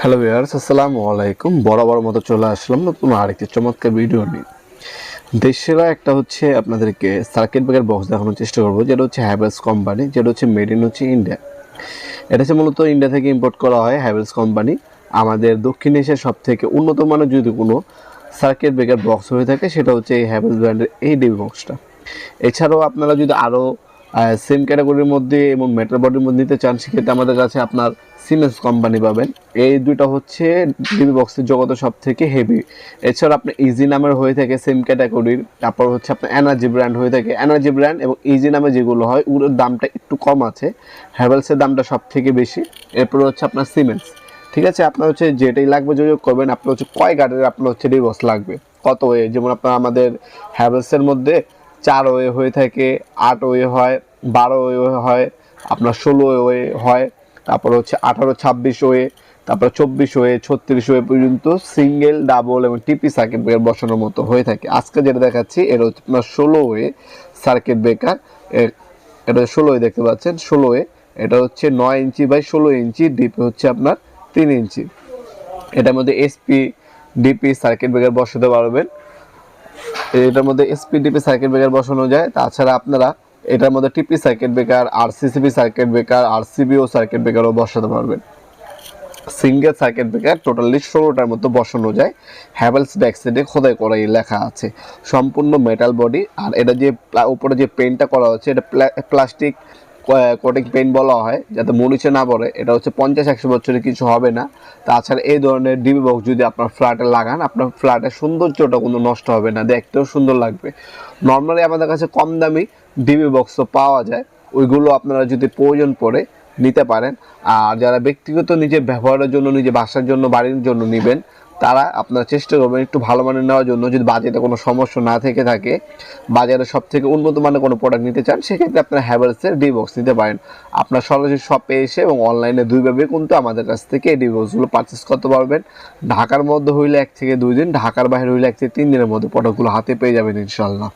Hello viewers আসসালামু আলাইকুম বরাবর মতো চলে আসলাম নতুন আরেকটি চমৎকার ভিডিও নিয়ে। দেশেরা একটা হচ্ছে আপনাদেরকে সার্কিট ব্রেকার বক্স দেখানোর চেষ্টা করব, যেটা হচ্ছে হ্যাভেলস কোম্পানি যেটা হচ্ছে মেড ইন হচ্ছে ইন্ডিয়া এটা হচ্ছে মূলত ইন্ডিয়া থেকে ইম্পোর্ট করা হয় হ্যাভেলস কোম্পানি আমাদের দক্ষিণ এশিয়ার সব থেকে উন্নত মানের যদি কোনো সার্কিট ব্রেকার বক্স হয়ে থাকে, সেটা হচ্ছে এই হ্যাভেলস ব্র্যান্ডের এই ডিবি বক্সটা এছাড়াও আপনারা যদি আরও সেম ক্যাটাগরির মধ্যে এবং মেটাল বডির মধ্যে নিতে চান, সেক্ষেত্রে আমাদের কাছে আপনার সিমেন্স কোম্পানি পাবেন। এই দুইটা হচ্ছে ডিবি বক্সের জগতে সব থেকে হেভি এছাড়া আপনার ইজি নামের হয়ে থাকে সেম ক্যাটাগরির তারপর হচ্ছে আপনার এনার্জি ব্র্যান্ড হয়ে থাকে। এনার্জি ব্র্যান্ড এবং ইজি নামে যেগুলো হয়, ওগুলোর দামটা একটু কম আছে। হ্যাভেলসের দামটা সব থেকে বেশি। এরপর হচ্ছে আপনার সিমেন্স ঠিক আছে, আপনার হচ্ছে যেটাই লাগবে যোগাযোগ করবেন। আপনার হচ্ছে কয় গাড়ির আপনার হচ্ছে ডিবি বক্স লাগবে? কত ওয়ে? যেমন আপনার আমাদের হ্যাভেলসের মধ্যে চার ওয়ে হয়ে থাকে, আট ওয়ে হয়। বারো ওয়ে হয়, আপনার ষোলো ওয়ে হয়, তারপর হচ্ছে আঠারো, ছাব্বিশ ওয়ে তারপর চব্বিশ ওয়ে ছত্রিশ ওয়ে পর্যন্ত সিঙ্গেল ডাবল এবং টিপি সার্কিট ব্রেকার বসানোর মতো হয়ে থাকে। আজকে যেটা দেখাচ্ছি, এটা হচ্ছে আপনার ষোলো ওয়ে সার্কিট ব্রেকার এটা ষোলো ওয়ে দেখতে পাচ্ছেন, ষোলো ওয়ে এটা হচ্ছে নয় ইঞ্চি বাই ষোলো ইঞ্চি ডিপি হচ্ছে আপনার তিন ইঞ্চি। এটার মধ্যে এসপি ডিপি সার্কিট ব্রেকার বসাতে পারবেন। এটার মধ্যে এসপি ডিপি সার্কিট ব্রেকার বসানো যায়। তাছাড়া আপনারা এটার মধ্যে টিপি সার্কিট ব্রেকার আর সিসিবি সার্কিট ব্রেকার আর সিবিও সার্কিট ব্রেকারও বসাতে পারবেন। সিঙ্গেল সার্কিট ব্রেকার টোটালি ষোলোটার মতো বসানো যায়। হ্যাভেলস ব্যাকসাইডে খোদাই করা এই লেখা আছে। সম্পূর্ণ মেটাল বডি আর এটা যে, উপরে যে পেন্টটা করা হচ্ছে এটা প্লাস্টিক কোটিং পেন্ট বলা হয়? যাতে মরিচে না পড়ে। এটা হচ্ছে পঞ্চাশ একশো বছরে কিছু হবে না। তাছাড়া এই ধরনের ডিবি বক্স যদি আপনার ফ্ল্যাটে লাগান, আপনার ফ্ল্যাটের সৌন্দর্যটা কোনো নষ্ট হবে না। দেখতেও সুন্দর লাগবে। নর্মালি আমাদের কাছে কম দামি ডিবি বক্সও পাওয়া যায়। ওইগুলো আপনারা যদি প্রয়োজন পড়ে নিতে পারেন। আর যারা ব্যক্তিগত নিজের ব্যবহারের জন্য, নিজের বাসার জন্য, বাড়ির জন্য নেবেন তারা আপনারা চেষ্টা করবেন একটু ভালো মানের নেওয়ার জন্য। যদি বাজেটে কোনো সমস্যা না থেকে থাকে, বাজারে সব থেকে উন্নত মানের কোনো প্রোডাক্ট নিতে চান, সেক্ষেত্রে আপনারা হ্যাভেলসের ডি বক্স নিতে পারেন। আপনার সরাসরি শপে এসে এবং অনলাইনে দুইভাবে কিন্তু আমাদের কাছ থেকে এই ডি বক্সগুলো পারচেস করতে পারবেন। ঢাকার মধ্যে হইলে এক থেকে দুই দিন, ঢাকার বাইরে হইলে এক থেকে তিন দিনের মধ্যে প্রোডাক্টগুলো হাতে পেয়ে যাবেন ইনশাল্লাহ